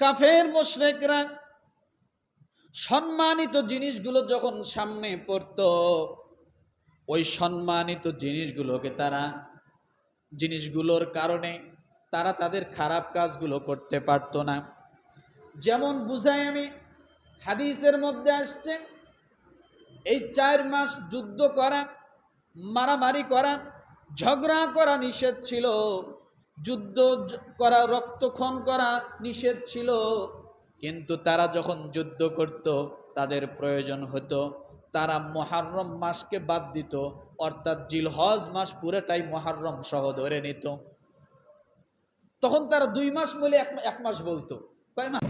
কাফের মোশরেকরা সম্মানিত জিনিসগুলো যখন সামনে পড়তো, ওই সম্মানিত জিনিসগুলোকে তারা, জিনিসগুলোর কারণে তারা তাদের খারাপ কাজগুলো করতে পারতো না। যেমন বুঝাই আমি হাদিসের মধ্যে আসছে, এই চার মাস যুদ্ধ করা, মারামারি করা, ঝগড়া করা নিষেধ ছিল। যুদ্ধ করা, রক্তক্ষণ করা নিষেধ ছিল। কিন্তু তারা যখন যুদ্ধ করত, তাদের প্রয়োজন হতো। তারা মহারম মাসকে বাদ দিত, অর্থাৎ জিলহজ মাস পুরোটাই মহারম সহ ধরে নিত। তখন তারা দুই মাস বলে এক মাস বলতো। কয় মাস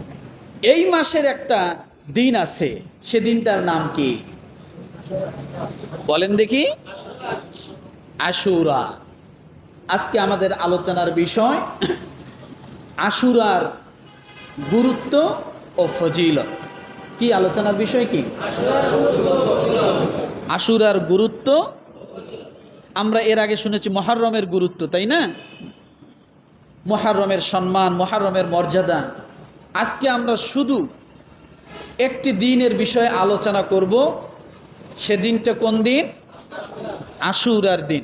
এই মাসের একটা দিন আছে, সে দিনটার নাম কি? বলেন দেখি। আশুরা। আজকে আমাদের আলোচনার বিষয় আশুরার গুরুত্ব ও ফজিলত। কি আলোচনার বিষয় কি? আশুরার গুরুত্ব, আমরা এর আগে শুনেছি মহারমের গুরুত্ব, তাই না? মহারমের সম্মান, মহারমের মর্যাদা। আজকে আমরা শুধু একটি দিনের বিষয়ে আলোচনা করব। সেদিনটা কোন দিন? আশুরার দিন।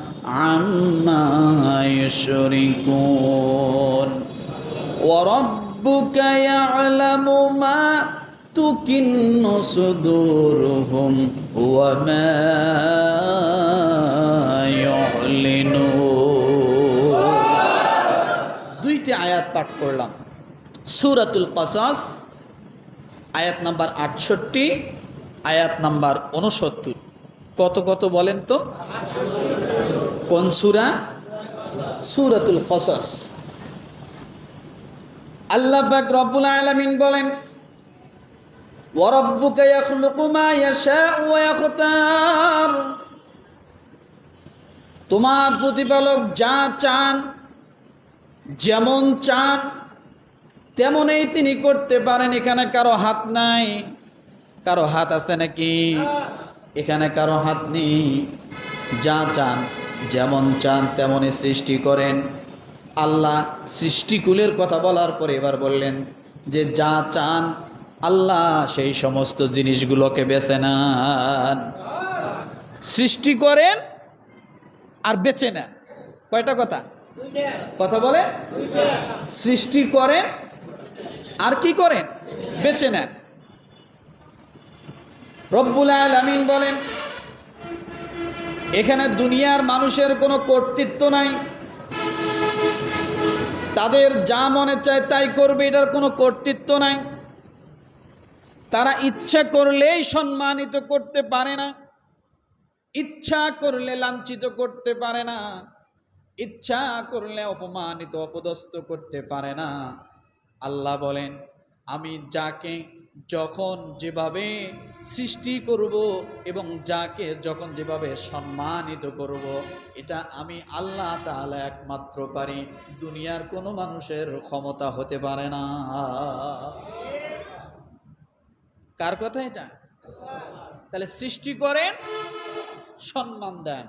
عما يشركون وربك يعلم ما تكن صدورهم وما يعلنون দুইটি আয়াত পাঠ করলাম সূরাতুল কসাস আয়াত নাম্বার আটষট্টি আয়াত নাম্বার উনসত্তর কত কত বলেন তো কোন সূরা সূরাতুল কসাস আল্লাহ পাক রব্বুল আলামিন বলেন وربك يخلق ما يشاء ويختار তোমার প্রতিপালক যা চান যেমন চান তেমনই তিনি করতে পারেন এখানে কারো হাত নাই কারো হাত আছে নাকি এখানে কারও হাত নেই। যা চান, যেমন চান তেমনই সৃষ্টি করেন। আল্লাহ সৃষ্টিকুলের কথা বলার পরে এবার বললেন যে, যা চান, আল্লাহ সেই সমস্ত জিনিসগুলোকে বেছে নেন। সৃষ্টি করেন আর বেছে নেন। কয়টা কথা? কথা বলেন? সৃষ্টি করেন আর কি করেন? বেছে নেন। রব্বুল আলামিন বলেন, এখানে দুনিয়ার মানুষের কোনো কর্তৃত্ব নাই। তাদের যা মনে চায় তাই করবে, এটার কোনো কর্তৃত্ব নাই। তারা ইচ্ছা করলেই সম্মানিত করতে পারে না, ইচ্ছা করলে লাঞ্ছিত করতে পারে না, ইচ্ছা করলে অপমানিত, অপদস্থ করতে পারে না। আল্লাহ বলেন, আমি যাকে যখন যেভাবে সৃষ্টি করব এবং যাকে যখন যেভাবে সম্মানিত করব, এটা আমি আল্লাহ তাআলা একমাত্র পারি। দুনিয়ার কোনো মানুষের ক্ষমতা হতে পারে না। কার কথা এটা? তাহলে সৃষ্টি করেন, সম্মান দেন।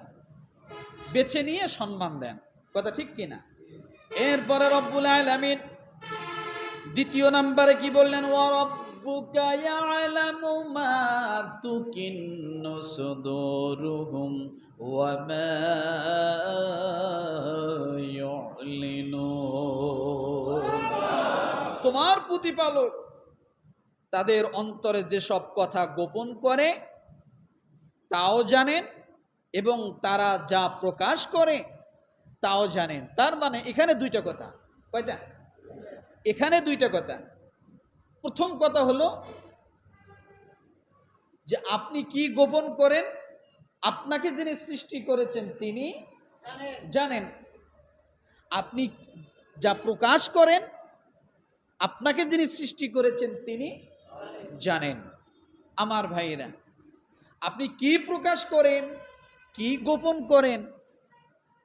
বেছে নিয়ে সম্মান দেন। কথা ঠিক কিনা এরপরে রব্বুল আলামিন দ্বিতীয় নাম্বারে কি বললেন? ও রব্বুকা তোমার প্রতিপালক তাদের অন্তরে যেসব কথা গোপন করে, তাও জানেন এবং তারা যা প্রকাশ করে, তাও জানেন। তার মানে এখানে দুইটা কথা। কয়টা? এখানে দুইটা কথা। প্রথম কথা হলো যে আপনি কি গোপন করেন? আপনাকে যিনি সৃষ্টি করেছেন তিনি জানেন। আপনি যা প্রকাশ করেন, আপনাকে যিনি সৃষ্টি করেছেন তিনি জানেন। আমার ভাইয়েরা, আপনি কি প্রকাশ করেন, কি গোপন করেন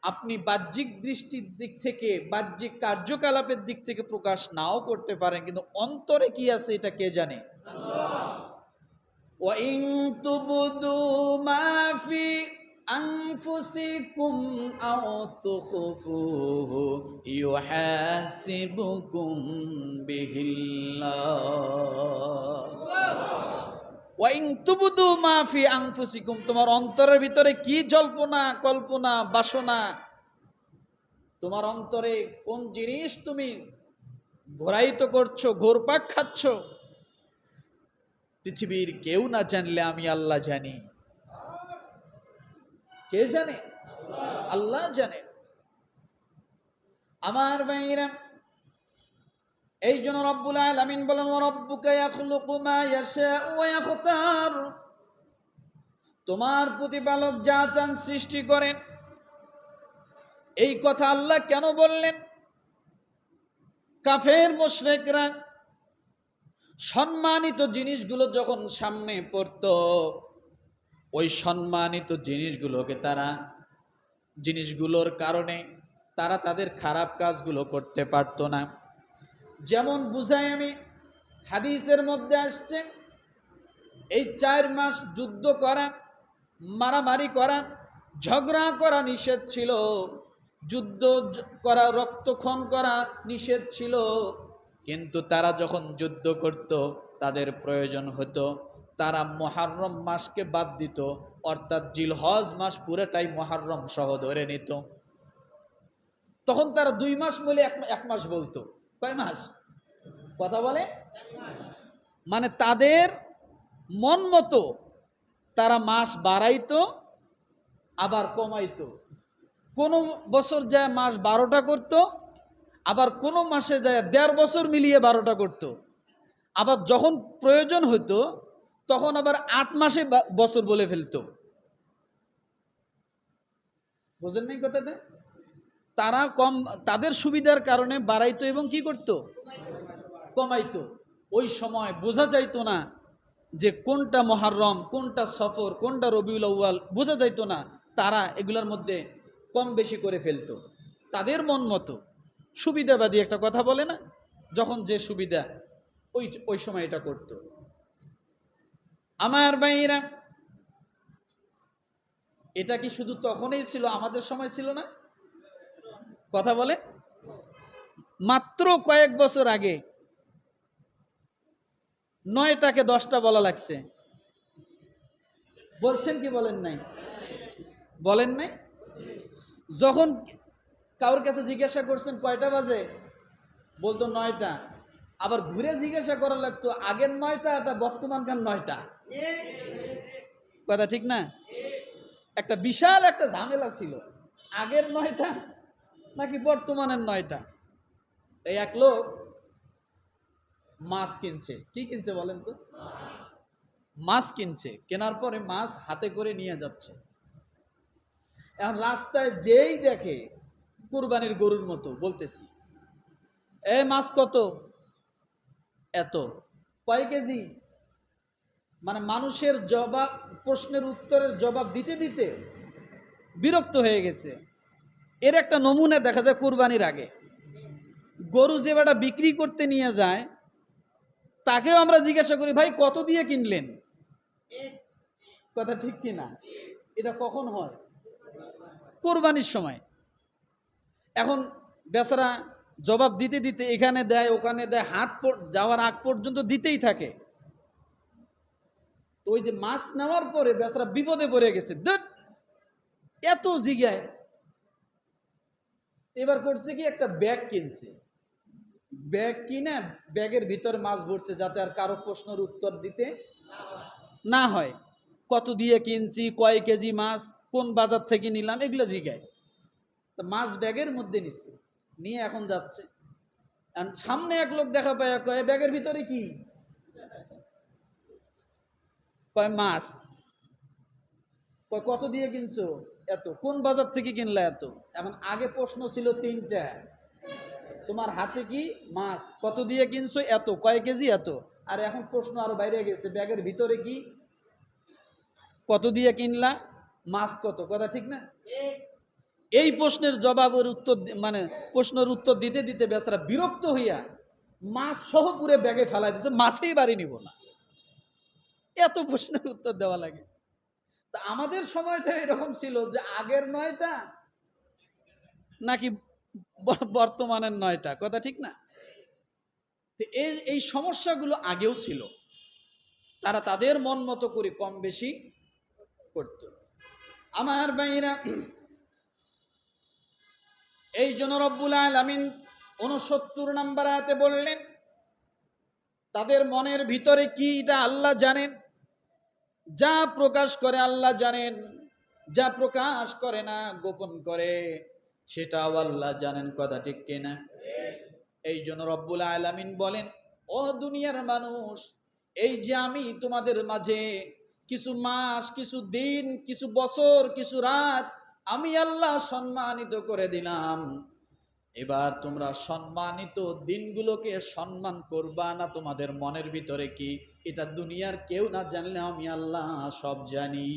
আপনি বাহ্যিক দৃষ্টির দিক থেকে বাহ্যিক কার্যকলাপের দিক থেকে প্রকাশ নাও করতে পারেন কিন্তু অন্তরে কি আছে এটা কে জানে وَإِن تُبْدُوا مَا فِي أَنفُسِكُمْ أَوْ تُخْفُوهُ يُحَاسِبُكُم بِهِ اللَّهُ মাফি তোমার অন্তরের ভিতরে কি জল্পনা, কল্পনা, বাসনা? তোমার অন্তরে কোন জিনিস তুমি ঘোরাইত করছ, ঘোরপাক খাচ্ছ? পৃথিবীর কেউ না জানলে আমি আল্লাহ জানি। কে জানে? আল্লাহ জানে। আমার ভাইরা এই জন্য রব্বুল আলামিন বলেন রাব্বুকা ইয়াখলুকু মা ইয়াশাউ ওয়া ইয়াখতার। তোমার প্রতিপালক যা চান সৃষ্টি করেন। এই কথা আল্লাহ কেন বললেন? কাফের, মুশরিকরা সম্মানিত জিনিসগুলো যখন সামনে পড়তো, ওই সম্মানিত জিনিসগুলোকে তারা, জিনিসগুলোর কারণে তারা তাদের খারাপ কাজগুলো করতে পারতো না। যেমন বুঝাই আমি হাদিসের মধ্যে আসছে, এই চার মাস যুদ্ধ করা, মারামারি করা, ঝগড়া করা নিষেধ ছিল, যুদ্ধ করা, রক্তক্ষণ করা নিষেধ ছিল। কিন্তু তারা যখন যুদ্ধ করত, তাদের প্রয়োজন হতো, তারা মহারম মাসকে বাদ দিত, অর্থাৎ জিলহজ মাস পুরোটাই মহারম সহ ধরে নিত। তখন তারা দুই মাস বলে এক এক মাস বলতো। কয় মাস? কথা বলে? মানে তাদের মন মতো তারা মাস বাড়াইতো, আবার কমাইতো। কোনো বছর যায় মাস বারোটা করত, আবার কোনো মাসে যায় দেড় বছর মিলিয়ে বারোটা করত। আবার যখন প্রয়োজন হতো তখন আবার আট মাসে বছর বলে ফেলতো। বোঝেন নাই কথাটা? তারা কম, তাদের সুবিধার কারণে বাড়াইতো এবং কি করত? কমাইতো। ওই সময় বোঝা যাইতো না যে কোনটা মহারম, কোনটা সফর, কোনটা রবিউল আউয়াল, বোঝা যাইতো না তারা এগুলোর মধ্যে কম বেশি করে ফেলতো। তাদের মন মতো। সুবিধাবাদী একটা কথা বলে না? যখন যে সুবিধা, ওই ওই সময় এটা করত। আমার ভাইরা এটা কি শুধু তখনই ছিল, আমাদের সময় ছিল না? কথা বলে? মাত্র কয়েক বছর আগে নয়টাকে দশটা বলা লাগছে। বলছেন কি বলেন নাই? বলেন নাই? যখন কারোর কাছে জিজ্ঞাসা করছেন কয়টা বাজে? বলতো নয়টা। আবার ঘুরে জিজ্ঞাসা করা লাগতো, আগের নয়টা এটা বর্তমানকার নয়টা। কথা ঠিক না? একটা বিশাল একটা ঝামেলা ছিল। আগের নয়টা নাকি বর্তমানের নয়টা? এই এক লোক মাছ কিনছে। কি কিনছে বলেন তো? মাছ কিনছে। কেনার পরে মাছ হাতে করে নিয়ে যাচ্ছে। এখন রাস্তায় যেই দেখে কুরবানির গরুর মতো বলতেছি, এ মাছ কত? এত। কয় কেজি? মানে মানুষের জবাব, প্রশ্নের উত্তরের জবাব দিতে দিতে বিরক্ত হয়ে গেছে। এর একটা নমুনা দেখা যায় কোরবানির আগে। গরু যে বেটা বিক্রি করতে নিয়ে যায়, তাকেও আমরা জিজ্ঞাসা করি, ভাই, কত দিয়ে কিনলেন? কথা ঠিক কি না এটা কখন হয়? কোরবানির সময়। এখন বেচারা জবাব দিতে দিতে এখানে দেয়, ওখানে দেয় পর- যাওয়ার আগ পর্যন্ত দিতেই থাকে। তো ওই যে মাছ নেওয়ার পরে বেচারা বিপদে পড়ে গেছে। দেখ, এত জিগায় এবার করছে কি, একটা ব্যাগ কিনছে। ব্যাগ কিনে ব্যাগের ভিতরে মাছ ভরছে যাতে আর কারও প্রশ্নের উত্তর দিতে না হয়। কত দিয়ে কিনছি, কয় কেজি মাছ, কোন বাজার থেকে নিলাম, এগুলো জিগায়। তো মাছ ব্যাগের মধ্যে নিচ্ছে নিয়ে এখন যাচ্ছে। সামনে এক লোক দেখা পায়, কয় ব্যাগের ভিতরে কি? কয়, মাছ। কয়, কত দিয়ে কিনছো? এত? কোন বাজার থেকে কিনলা এত? এখন আগে প্রশ্ন ছিল তিনটা। তোমার হাতে কি মাছ? কত দিয়ে কিনছো? এত। কয় কেজি এত? আর এখন প্রশ্ন আরও বাইরে গেছে। ব্যাগের ভিতরে কি? কত দিয়ে কিনলা? মাছ কত? কথা ঠিক না? এই প্রশ্নের জবাবের উত্তর মানে প্রশ্নের উত্তর দিতে দিতে বেচারা বিরক্ত হইয়া মাছ সহ পুরে ব্যাগে ফেলাই দিছে। মাছেই বাড়ি নিব না। এত প্রশ্নের উত্তর দেওয়া লাগে। তা আমাদের সময়টা এরকম ছিল যে আগের নয়টা নাকি বর্তমানের নয়টা, কথা ঠিক না? এই এই সমস্যাগুলো আগেও ছিল। তারা তাদের মন মতো করে কম বেশি করত। আমার ভাইরা এই জন্য রব্বুল আলামিন উনসত্তর নাম্বার আয়াতে বললেন, তাদের মনের ভিতরে কি এটা আল্লাহ জানেন? যা প্রকাশ করে আল্লাহ জানেন, যা প্রকাশ করে না গোপন করে, সেটাও আল্লাহ জানেন, কথা ঠিক কিনা এই জন্য রব্বুল আলামিন বলেন, ও দুনিয়ার মানুষ, এই যে আমি তোমাদের মাঝে কিছু মাস, কিছু দিন, কিছু বছর, কিছু রাত, আমি আল্লাহ সম্মানিত করে দিলাম। এবার তোমরা সম্মানিত দিনগুলোকে সম্মান করবা না, তোমাদের মনের ভিতরে কি? এটা দুনিয়ার কেউ না জানলে আমি আল্লাহ সব জানি।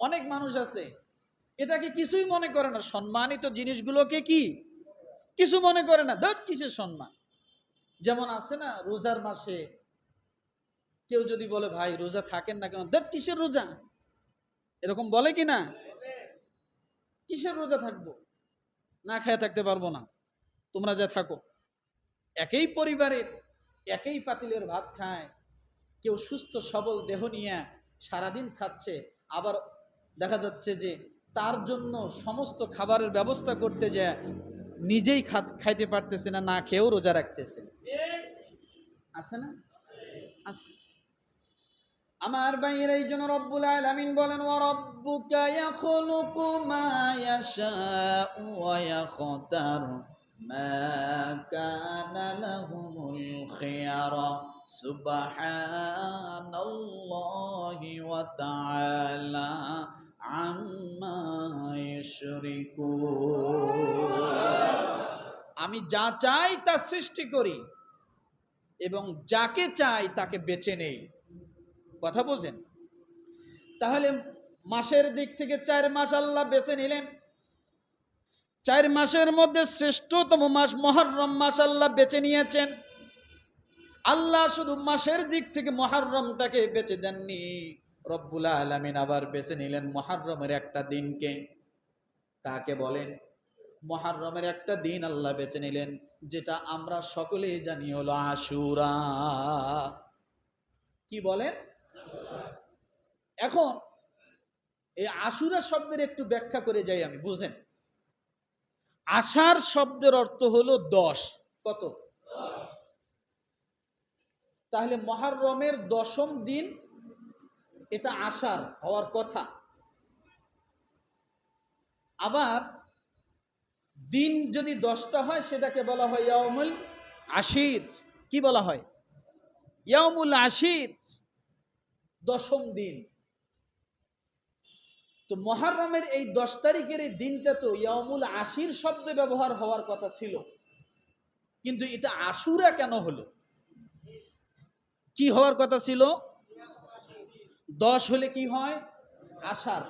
অনেক মানুষ আছে এটাকে কিছুই মনে করে না, সম্মানিত জিনিসগুলোকে কি? কিছু মনে করে না দট কিসের সম্মান? যেমন আছে না, রোজার মাসে কেউ যদি বলে, ভাই, রোজা থাকেন না কেন? দট কিসের রোজা? এরকম বলে কি না? কিসের রোজা থাকব? না খেয়ে থাকতে পারব না। তোমরা যা থাকো। একই পরিবারের একই পাতিলের ভাত খায়। কেউ সুস্থ সবল দেহ নিয়ে সারাদিন খাচ্ছে। আবার দেখা যাচ্ছে যে তার জন্য সমস্ত খাবারের ব্যবস্থা করতে যে নিজেই খাত- খাইতে পারতেছে না না খেয়েও রোজা রাখতেছে। আছে না? আছে। আমার বাইরে এই জন্য রব্বুল আলামিন বলেন, ওয়া রাব্বুকা ইয়াখলুকু মা ইয়াশাউ ওয়া ইয়াখতার মা কানা লাহুমুল খিয়ারা। সুবহানাল্লাহি ওয়া তাআলা আম্মা ইউশরিকুন আমি যা চাই তা সৃষ্টি করি এবং যাকে চাই তাকে বেছে নেই। কথা বোঝেন তাহলে মাসের দিক থেকে চার মাস আল্লাহ বেছে নিলেন। চার মাসের মধ্যে শ্রেষ্ঠতম মাস মহরম মাস আল্লাহ বেছে নিয়েছেন। আল্লাহ শুধু মাসের দিক থেকে মহরমটাকে বেছে দেননি। রব্বুল আলমিন আবার বেছে নিলেন মহরমের একটা দিনকে। কাকে বলেন? মহারমের একটা দিন আল্লাহ বেছে নিলেন, যেটা আমরা সকলেই জানি হলো আশুরা। কি বলেন? এখন এই আশুরা শব্দের একটু ব্যাখ্যা করে যাই আমি, বুঝেন? আষাঢ় শব্দের অর্থ হলো দশ। কত? তাহলে মহারমের দশম দিন এটা আশার হওয়ার কথা। আবার দিন যদি দশটা হয়, সেটাকে বলা হয় ইয়ামুল আশির। কি বলা হয়? ইয়ামুল আশির। দশম দিন। তো মহারমের এই দশ তারিখের এই দিনটা তো ইয়ামুল আশির শব্দে ব্যবহার হওয়ার কথা ছিল। কিন্তু এটা আশুরা কেন হলো? কি হওয়ার কথা ছিল? দশ হলে কি হয়? আষাঢ়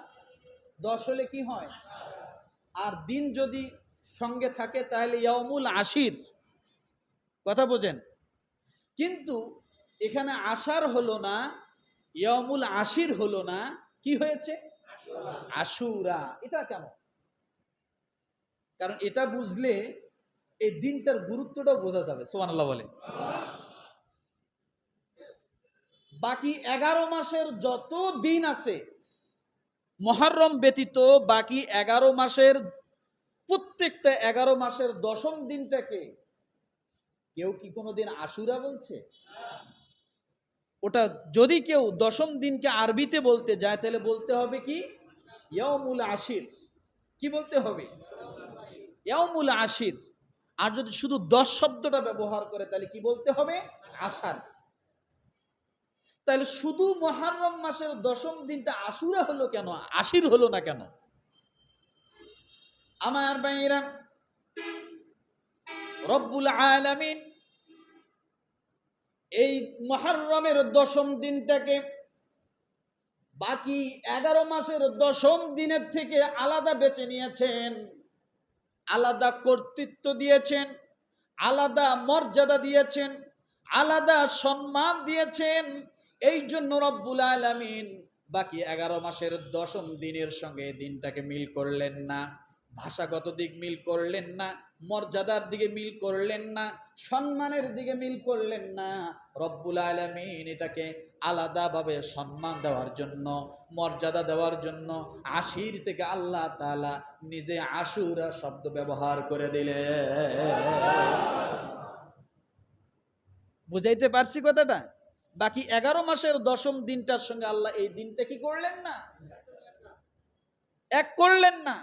দশ হলে কি হয়? আর দিন যদি সঙ্গে থাকে তাহলে ইয়ামুল আশির। কথা বোঝেন। কিন্তু এখানে আশার হলো না ইয়ামুল আশির হলো না, কি হয়েছে? আশুরা। এটা কেন? কারণ এটা বুঝলে এই দিনটার গুরুত্বটাও বোঝা যাবে সোমান আল্লাহ বলে। বাকি এগারো মাসের যত দিন আছে মহারম ব্যতীত, বাকি এগারো মাসের প্রত্যেকটা এগারো মাসের দশম দিনটাকে কেউ কি কোনোদিন আশুরা বলছে? ওটা যদি কেউ দশম দিনকে আরবিতে বলতে যায়, তাহলে বলতে হবে কি? ইয়ামুল আশির। কি বলতে হবে? ইয়ামুল আশির। আর যদি শুধু দশ শব্দটা ব্যবহার করে, তাহলে কি বলতে হবে? আষাঢ় তাহলে শুধু মহারম মাসের দশম দিনটা আশুরা হলো কেন? আশির হলো না কেন? আমার ভাইয়েরা, রব্বুল আলামিন এই মহারমের দশম দিনটাকে বাকি এগারো মাসের দশম দিনের থেকে আলাদা বেছে নিয়েছেন। আলাদা কর্তৃত্ব দিয়েছেন, আলাদা মর্যাদা দিয়েছেন, আলাদা সম্মান দিয়েছেন। এই জন্য রব্বুল আলামিন বাকি এগারো মাসের দশম দিনের সঙ্গে দিনটাকে মিল করলেন না, ভাষাগত দিক মিল করলেন না মর্যাদার দিকে মিল করলেন না, সম্মানের দিকে মিল করলেন না। রব্বুল আলমিন এটাকে আলাদাভাবে সম্মান দেওয়ার জন্য, মর্যাদা দেওয়ার জন্য আশির থেকে আল্লাহ তাআলা নিজে আশুরা শব্দ ব্যবহার করে দিলে বুঝাইতে পারছি কথাটা? বাকি এগারো মাসের দশম দিনটার সঙ্গে আল্লাহ এই দিনটা কি করলেন না? এক করলেন না।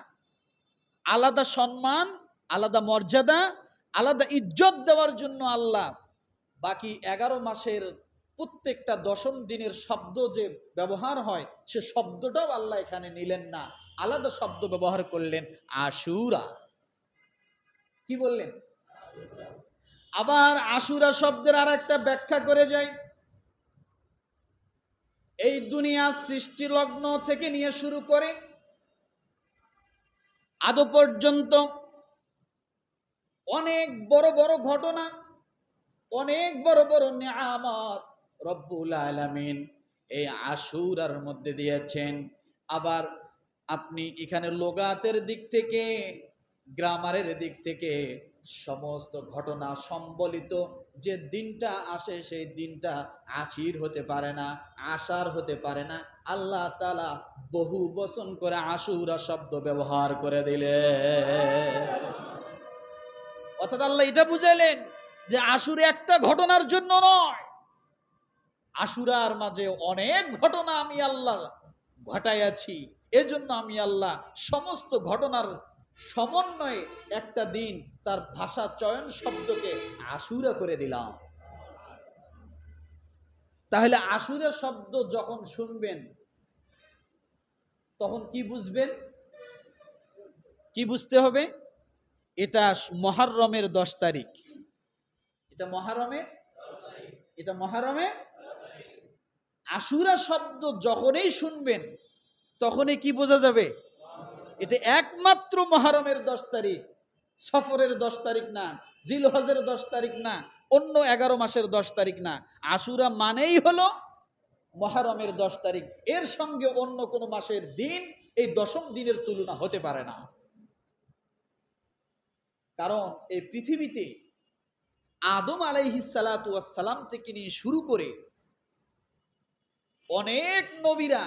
আলাদা সম্মান আলাদা মর্যাদা, আলাদা ইজ্জত দেওয়ার জন্য আল্লাহ বাকি এগারো মাসের প্রত্যেকটা দশম দিনের শব্দ যে ব্যবহার হয়, সে শব্দটাও আল্লাহ এখানে নিলেন না। আলাদা শব্দ ব্যবহার করলেন আশুরা। কি বললেন? আবার আশুরা শব্দের আর একটা ব্যাখ্যা করে যায় এই দুনিয়া সৃষ্টি লগ্ন থেকে নিয়ে শুরু করে আদৌ পর্যন্ত অনেক বড় বড় ঘটনা, অনেক বড় বড় নিয়ামত রব্বুল আলামিন এই আশুরার মধ্যে দিয়েছেন। আবার আপনি এখানে লোগাতের দিক থেকে, গ্রামারের দিক থেকে সমস্ত ঘটনা সম্বলিত যে দিনটা আসে, সেই দিনটা আশির হতে পারে না আশার হতে পারে না। আল্লাহ তালা বহু বচন করে আশুরা শব্দ ব্যবহার করে দিলে অর্থাৎ আল্লাহ এটা বুঝাইলেন যে আশুরে একটা ঘটনার জন্য নয়। আশুরার মাঝে অনেক ঘটনা আমি আল্লাহ ঘটাইয়াছি। এজন্য আমি আল্লাহ সমস্ত ঘটনার সমন্বয়ে একটা দিন তার ভাষা চয়ন শব্দকে আশুরা করে দিলাম। তাহলে আশুরা শব্দ যখন শুনবেন, তখন কি বুঝবেন? কি বুঝতে হবে? এটা মহারমের দশ তারিখ। এটা মহারমের এটা মহারমের আশুরা শব্দ যখনই শুনবেন, তখনই কি বোঝা যাবে? এটা একমাত্র মহারমের দশ তারিখ। সফরের দশ তারিখ না, জিলহজের দশ তারিখ না, অন্য এগারো মাসের দশ তারিখ না। আশুরা মানেই হলো মহারমের দশ তারিখ। এর সঙ্গে অন্য কোনো মাসের দিন এই দশম দিনের তুলনা হতে পারে না। কারণ এই পৃথিবীতে আদম আলাইহিসালাম থেকে নিয়ে শুরু করে অনেক নবীরা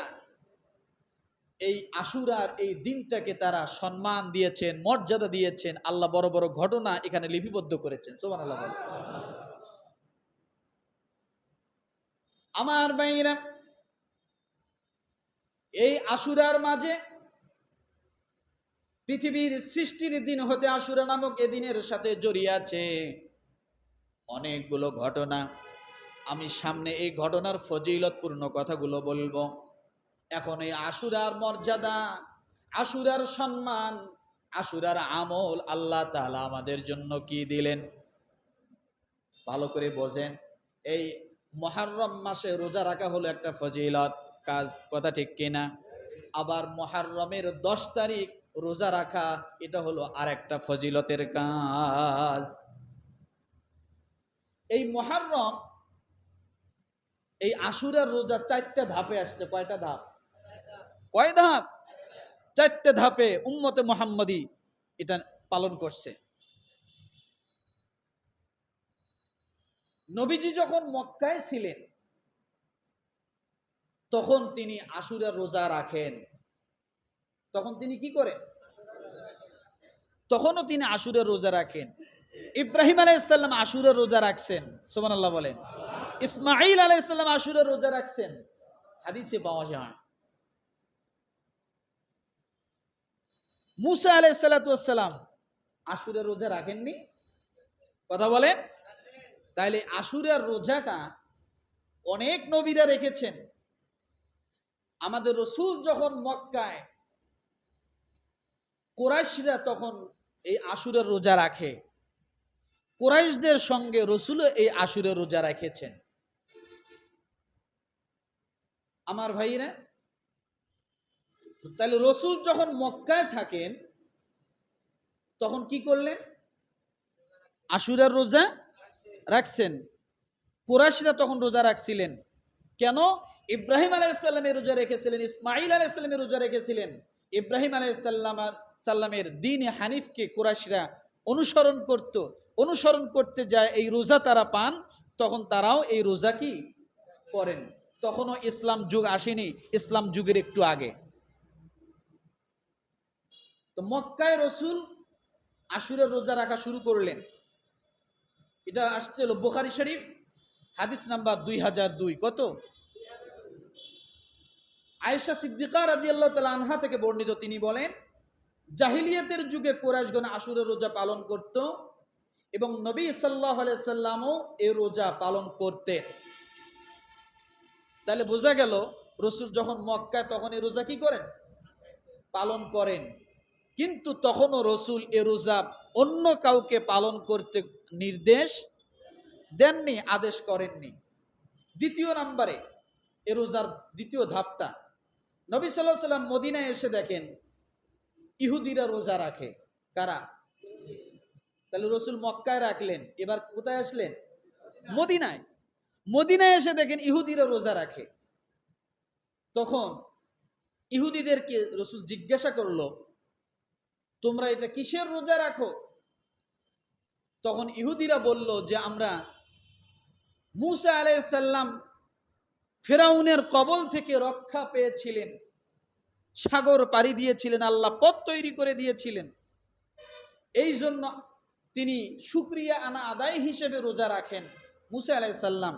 এই আশুরার এই দিনটাকে তারা সম্মান দিয়েছেন, মর্যাদা দিয়েছেন, আল্লাহ বড় বড় ঘটনা এখানে লিপিবদ্ধ করেছেন। সোমান আমার বাইরা এই আশুরার মাঝে পৃথিবীর সৃষ্টির দিন হতে আশুরা নামক এদিনের সাথে জড়িয়ে আছে। অনেকগুলো ঘটনা। আমি সামনে এই ঘটনার ফজিলতপূর্ণ কথাগুলো বলব। এখন এই আশুরার মর্যাদা আশুরার সম্মান আশুরার আমল আল্লাহ তাআলা আমাদের জন্য কি দিলেন? ভালো করে বোঝেন। এই মহারম মাসে রোজা রাখা হলো একটা ফজিলত। কাজ কথা ঠিক কিনা? আবার মহারমের দশ তারিখ রোজা রাখা, এটা হলো আর একটা ফজিলতের কাজ। এই মহারম এই আশুরার রোজা চারটা ধাপে আসছে, কয়টা ধাপ? কয় ধাপ? চারটে ধাপে উম্মতে মোহাম্মদী এটা পালন করছে। নবীজি যখন মক্কায় ছিলেন, তখন তিনি আশুরার রোজা রাখেন। তখন তিনি কি করেন? তখনও তিনি আশুরের রোজা রাখেন। ইব্রাহিম আলাইসাল্লাম আশুরের রোজা রাখছেন। সোমান আল্লাহ বলেন। ইসমাইল আলাইসাল্লাম আশুরের রোজা রাখছেন। হাদিসে পাওয়া যায়। মুসা আলাইসাল্লাম আশুরের রোজা রাখেননি? কথা বলেন। তাইলে আশুরের রোজাটা অনেক নবীরা রেখেছেন। আমাদের রসুল যখন মক্কায় কোরাইশরা তখন এই আশুরের রোজা রাখে। কোরাইশদের সঙ্গে রসুলও এই আশুরের রোজা রেখেছেন। আমার ভাইরা তাহলে রসুল যখন মক্কায় থাকেন, তখন কি করলেন? আশুরার রোজা রাখছেন। কোরাইশরা তখন রোজা রাখছিলেন। কেন? ইব্রাহিম আলাইসাল্লামের রোজা রেখেছিলেন ইসমাইল আলাইসাল্লামের রোজা রেখেছিলেন। ইব্রাহিম আলাইসাল্লাম সাল্লামের দিন হানিফকে কোরাইশরা অনুসরণ করত, অনুসরণ করতে যায় এই রোজা তারা পান, তখন তারাও এই রোজা কি করেন? তখনও ইসলাম যুগ আসেনি, ইসলাম যুগের একটু আগে। তো মক্কায় রসুল আশুরের রোজা রাখা শুরু করলেন। এটা আসছিল বোখারি শরীফ, হাদিস নাম্বার দুই হাজার দুই। কত? আয়েশা সিদ্দিকা রাদি আল্লাহ তালা আনহা থেকে বর্ণিত তিনি বলেন, জাহিলিয়াতের যুগে কোরআশগণ আসুরের রোজা পালন করত এবং নবী সাল্লাহ সাল্লামও এ রোজা পালন করতেন। তাহলে বোঝা গেল, রসুল যখন মক্কায় তখন এ রোজা কি করেন? পালন করেন। কিন্তু তখনও রসুল এ রোজা অন্য কাউকে পালন করতে নির্দেশ দেননি, আদেশ করেননি। দ্বিতীয় নাম্বারে এ রোজার দ্বিতীয় ধাপটা নবী সাল্লাহ সাল্লাম মদিনায় এসে দেখেন ইহুদিরা রোজা রাখে। কারা? তাহলে রসুল মক্কায় রাখলেন, এবার কোথায় আসলেন? মদিনায়। মদিনায় এসে দেখেন ইহুদিরা রোজা রাখে। তখন ইহুদিদেরকে রসুল জিজ্ঞাসা করল, তোমরা এটা কিসের রোজা রাখো? তখন ইহুদিরা বলল যে, আমরা মুসা আলাইসাল্লাম ফেরাউনের কবল থেকে রক্ষা পেয়েছিলেন। সাগর পাড়ি দিয়েছিলেন, আল্লাহ পথ তৈরি করে দিয়েছিলেন। এই জন্য তিনি শুক্রিয়া আনা আদায় হিসেবে রোজা রাখেন মুসা আলাইসাল্লাম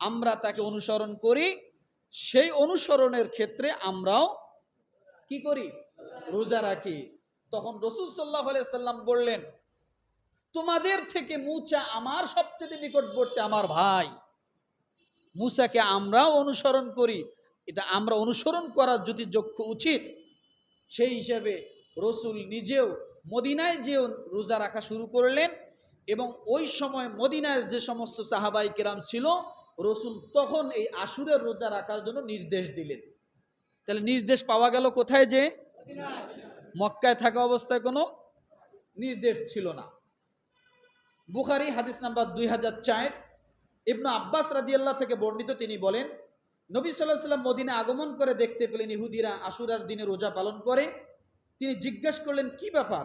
আমরা তাকে অনুসরণ করি, সেই অনুসরণের ক্ষেত্রে আমরাও কি করি? রোজা রাখি। তখন রসুল সাল্লাহ সাল্লাম বললেন, তোমাদের থেকে মুচা আমার সবচেয়ে নিকটবর্তী আমার ভাই। মুসাকে আমরাও অনুসরণ করি। এটা আমরা অনুসরণ করার যদি যক্ষ উচিত। সেই হিসেবে রসুল নিজেও মদিনায় যেও রোজা রাখা শুরু করলেন এবং ওই সময় মদিনায় যে সমস্ত সাহাবাই কেরাম ছিল, রসুল তখন এই আশুরের রোজা রাখার জন্য নির্দেশ দিলেন। তাহলে নির্দেশ পাওয়া গেল কোথায় যে? মক্কায় থাকা অবস্থায় কোনো নির্দেশ ছিল না। বুখারি হাদিস নাম্বার দুই হাজার চার। ইবনু আব্বাস রাদিয়াল্লাহ থেকে বর্ণিত তিনি বলেন, নবী সাল্লাহ সাল্লাম মদিনে আগমন করে দেখতে পেলেন ইহুদিরা আশুরার দিনে রোজা পালন করে। তিনি জিজ্ঞেস করলেন, কি ব্যাপার?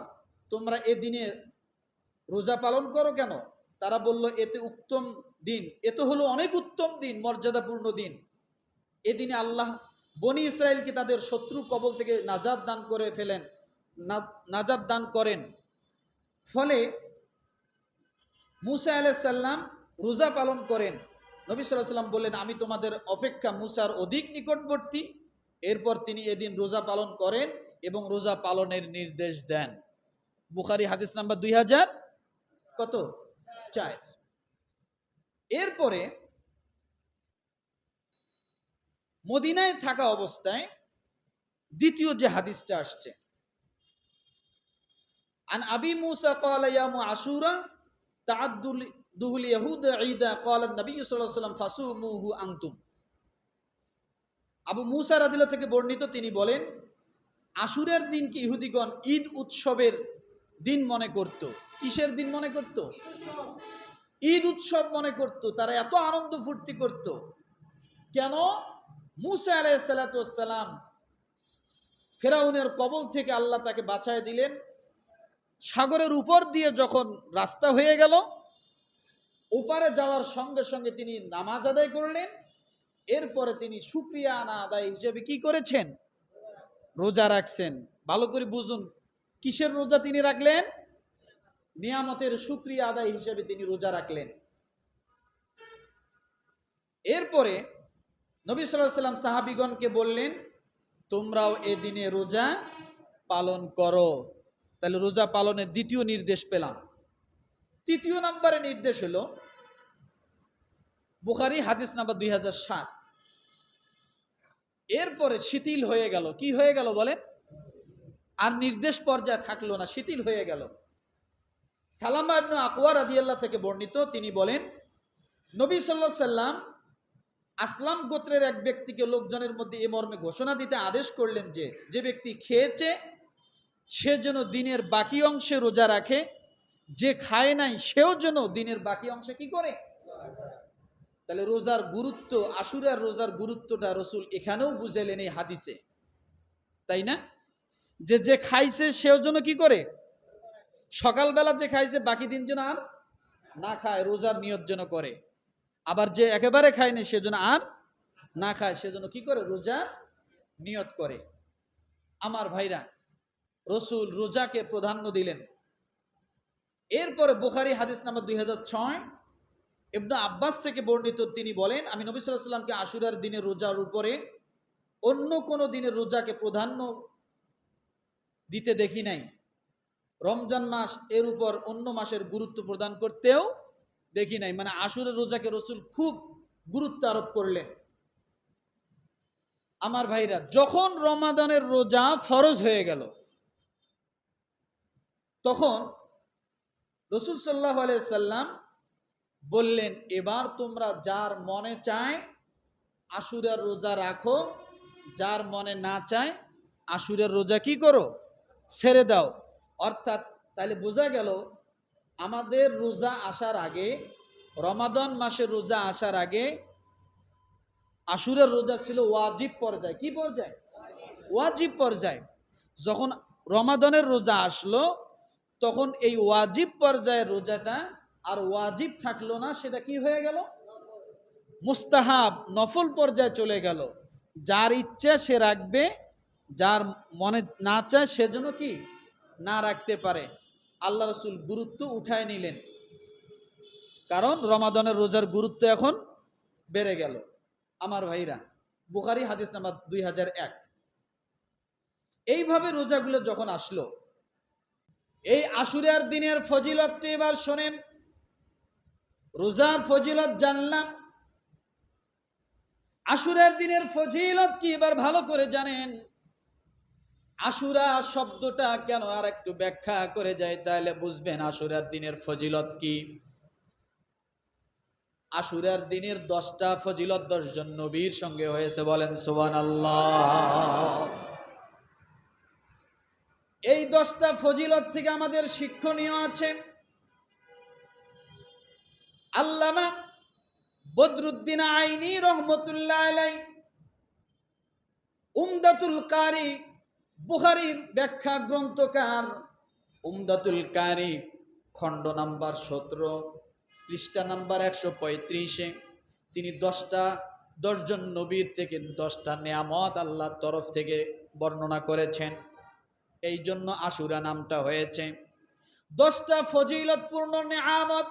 তোমরা এ দিনে রোজা পালন করো কেন? তারা বলল, এতে উত্তম দিন। এ তো হলো অনেক উত্তম দিন, মর্যাদাপূর্ণ দিন। এদিনে আল্লাহ বনি ইসরায়েলকে তাদের শত্রু কবল থেকে নাজাদ দান করে ফেলেন নাজাদ দান করেন। ফলে মুসা আলাইসাল্লাম রোজা পালন করেন নবী সাল্লাহ সাল্লাম বললেন আমি তোমাদের অপেক্ষা মুসার অধিক নিকটবর্তী এরপর তিনি এদিন রোজা পালন করেন এবং রোজা পালনের নির্দেশ দেন বুখারি হাদিস নাম্বার দুই হাজার কত চার এরপরে মদিনায় থাকা অবস্থায় দ্বিতীয় যে হাদিসটা আসছে আন আবি মুসা قال يا معشورا تعدل দুহুল ঈদা নবী সাল্লাম ফাসু মুহু আংতুম আবু মুসা রাদিল্লা থেকে বর্ণিত তিনি বলেন, আশুরের দিনকে ইহুদিগণ ঈদ উৎসবের দিন মনে করত? কিসের দিন মনে করত? ঈদ উৎসব মনে করত। তারা এত আনন্দ ফুর্তি করত। কেন? মুসা আলাই সালাতাম ফেরাউনের কবল থেকে আল্লাহ তাকে বাঁচায় দিলেন। সাগরের উপর দিয়ে যখন রাস্তা হয়ে গেল ওপারে যাওয়ার সঙ্গে সঙ্গে তিনি নামাজ আদায় করলেন এরপরে তিনি সুক্রিয়া আনা আদায় হিসেবে কি করেছেন? রোজা রাখছেন। ভালো করে বুঝুন, কিসের রোজা তিনি রাখলেন? নিয়ামতের সুক্রিয়া আদায় হিসেবে তিনি রোজা রাখলেন। এরপরে নবী সাল্লাম সাহাবিগণকে বললেন, তোমরাও এ দিনে রোজা পালন করো। তাহলে রোজা পালনের দ্বিতীয় নির্দেশ পেলাম। তৃতীয় নম্বরে নির্দেশ হলো বুখারি হাদিস নাম্বার দুই হাজার সাত। এরপরে শিথিল হয়ে গেল। কি হয়ে গেল বলে আর নির্দেশ পর্যায়ে থাকল না, শিথিল হয়ে গেল। সালামা ইবনু আকওয়া রাদিয়াল্লাহ থেকে বর্ণিত, তিনি বলেন, নবী সাল্লাহ সাল্লাম আসলাম গোত্রের এক ব্যক্তিকে লোকজনের মধ্যে এ মর্মে ঘোষণা দিতে আদেশ করলেন যে যে ব্যক্তি খেয়েছে, সে যেন দিনের বাকি অংশে রোজা রাখে, যে খায় নাই, সেও যেন দিনের বাকি অংশে কি করে? তাহলে রোজার গুরুত্ব, আশুরার রোজার গুরুত্বটা রসুল এখানেও বুঝাইলেন এই হাদিসে। তাই না? যে যে খাইছে সেও যেন কি করে? সকালবেলা যে খাইছে, বাকি দিন যেন আর না খায়, রোজার নিয়ত যেন করে। আবার যে একেবারে খায়নি সেজন্য আর না খায় সেজন্য কি করে? রোজার নিয়ত করে। আমার ভাইরা, রসুল রোজাকে প্রাধান্য দিলেন। এরপরে বুখারি হাদিস নাম্বার দুই হাজার ছয় ইবনু আব্বাস থেকে বর্ণিত তিনি বলেন, আমি নবী সাল্লাহ সাল্লামকে আশুরার দিনে রোজার উপরে অন্য কোনো দিনের রোজাকে প্রাধান্য দিতে দেখি নাই। রমজান মাস এর উপর অন্য মাসের গুরুত্ব প্রদান করতেও দেখি নাই। মানে আশুরের রোজাকে রসুল খুব গুরুত্ব আরোপ করলেন। আমার ভাইরা, যখন রমাদানের রোজা ফরজ হয়ে গেল, তখন রসুল সাল্লাহ সাল্লাম বললেন, এবার তোমরা যার মনে চায়, আশুরের রোজা রাখো, যার মনে না চায়, আশুরের রোজা কি করো? ছেড়ে দাও। অর্থাৎ তাহলে বোঝা গেল, আমাদের রোজা আসার আগে, রমাদন মাসের রোজা আসার আগে, আশুরের রোজা ছিল ওয়াজিব পর্যায়ে। কি পর্যায়ে? ওয়াজিব পর্যায়ে। যখন রমাদনের রোজা আসলো, তখন এই ওয়াজিব পর্যায়ের রোজাটা আর ওয়াজিব থাকল না, সেটা কি হয়ে গেল? মুস্তাহাব নফল পর্যায়ে চলে গেল। যার ইচ্ছা সে রাখবে, যার মনে না চায় সেজন্য কি? না রাখতে পারে। আল্লাহ রসুল গুরুত্ব উঠায় নিলেন। কারণ রমাদনের রোজার গুরুত্ব এখন বেড়ে গেল। আমার ভাইরা, বুখারি হাদিস নাম্বার দুই হাজার এক। এইভাবে রোজাগুলো যখন আসলো, এই আশুরার দিনের ফজিলতটি এবার শোনেন রোজার ফজিলত জানলাম। আশুরার দিনের ফজিলত কি এবার ভালো করে জানেন? আশুরা শব্দটা কেন আর একটু ব্যাখ্যা করে যায় তাহলে বুঝবেন আশুরার দিনের ফজিলত কি। আশুরার দিনের দশটা ফজিলত দশজন নবীর সঙ্গে হয়েছে বলেন সোবান আল্লাহ এই দশটা ফজিলত থেকে আমাদের শিক্ষণীয় আছে। আল্লামা বদরুদ্দিন আইনি রহমতুল্লাহ আলাই উমদাতুল কারি বুখারির ব্যাখ্যা গ্রন্থকার উমদাতুল কারি খণ্ড নাম্বার সতেরো, পৃষ্ঠা নাম্বার একশো পঁয়ত্রিশে। তিনি দশটা, দশজন নবীর থেকে দশটা নেয়ামত আল্লাহর তরফ থেকে বর্ণনা করেছেন। এই জন্য আশুরা নামটা হয়েছে। দশটা ফজিলতপূর্ণ নেয়ামত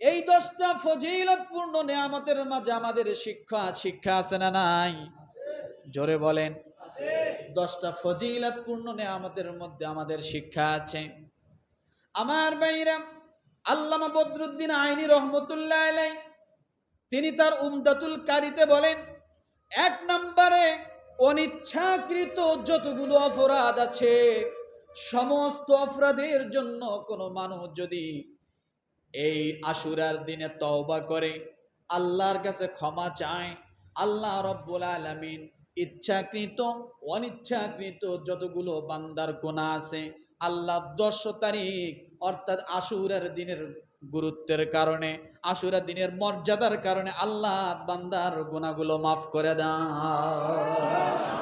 এই দশটা ফজিলতপূর্ণ নেয়ামতের মাঝে আমাদের শিক্ষা শিক্ষা আছে না নাই? জোরে বলেন। দশটা ফজিলতপূর্ণ নেয়ামতের মধ্যে আমাদের শিক্ষা আছে। আমার বাইরা আল্লামা বদরুদ্দিন আইনি রহমতুল্লাহ আলাই তিনি তার উমদাতুল কারিতে বলেন, এক নম্বরে অনিচ্ছাকৃত যতগুলো অপরাধ আছে, সমস্ত অপরাধের জন্য কোনো মানুষ যদি এই আশুরার দিনে তওবা করে, আল্লাহর কাছে ক্ষমা চায়, আল্লাহ রব্বুল আলমিন ইচ্ছাকৃত, অনিচ্ছাকৃত যতগুলো বান্দার গোনা আছে আল্লাহ দশ তারিখ, অর্থাৎ আশুরার দিনের গুরুত্বের কারণে, আশুরা দিনের মর্যাদার কারণে আল্লাহ বান্দার গুণাগুলো মাফ করে দেয়